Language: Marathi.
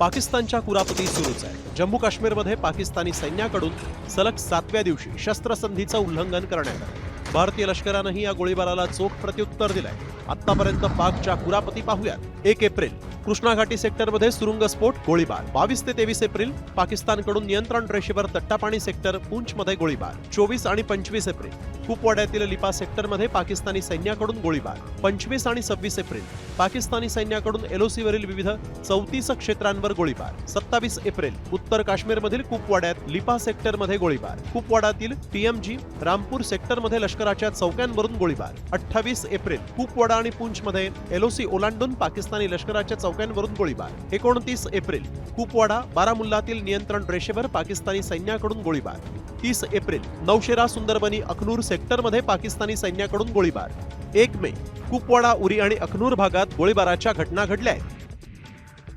पाकिस्तानच्या कुरापती सुरूच आहे जम्मू काश्मीरमध्ये पाकिस्तानी सैन्याकडून सलग सातव्या दिवशी शस्त्रसंधीचं उल्लंघन करण्यात आलं. भारतीय लष्करानंही या गोळीबाराला चोख प्रत्युत्तर दिलंय. आतापर्यंत पाकच्या कुरापती पाहूयात. एक एप्रिल कृष्णाघाटी सेक्टरमध्ये सुरुंग स्फोट गोळीबार. बावीस ते तेवीस एप्रिल पाकिस्तानकडून नियंत्रण रेषेवर तट्टापाणी सेक्टर पूंछमध्ये गोळीबार. चोवीस आणि पंचवीस एप्रिल कुपवाड्यातील लिपा सेक्टरमध्ये पाकिस्तानी सैन्याकडून गोळीबार. पंचवीस आणि सव्वीस एप्रिल पाकिस्तानी सैन्याकडून एलओसीवरील विविध चौतीस क्षेत्रांवर गोळीबार. सत्तावीस एप्रिल उत्तर काश्मीरमधील कुपवाड्यात लिपा सेक्टरमध्ये गोळीबार. कुपवाडातील टीएमजी रामपूर सेक्टरमध्ये लष्कराच्या चौक्यांवरून गोळीबार. अठ्ठावीस एप्रिल कुपवाडा आणि पूंछमध्ये एलओसी ओलांडून पाकिस्तानी लष्कराच्या चौक्यांवरून गोळीबार. एकोणतीस एप्रिल कुपवाडा बारामुल्लातील नियंत्रण रेषेवर पाकिस्तानी सैन्याकडून गोळीबार. तीस एप्रिल नौशेरा सुंदरबनी अखनूर सेक्टरमध्ये पाकिस्तानी सैन्याकडून गोळीबार. एक मे कुपवाडा उरी आणि अखनूर भागात गोळीबाराच्या घटना घडल्या आहेत.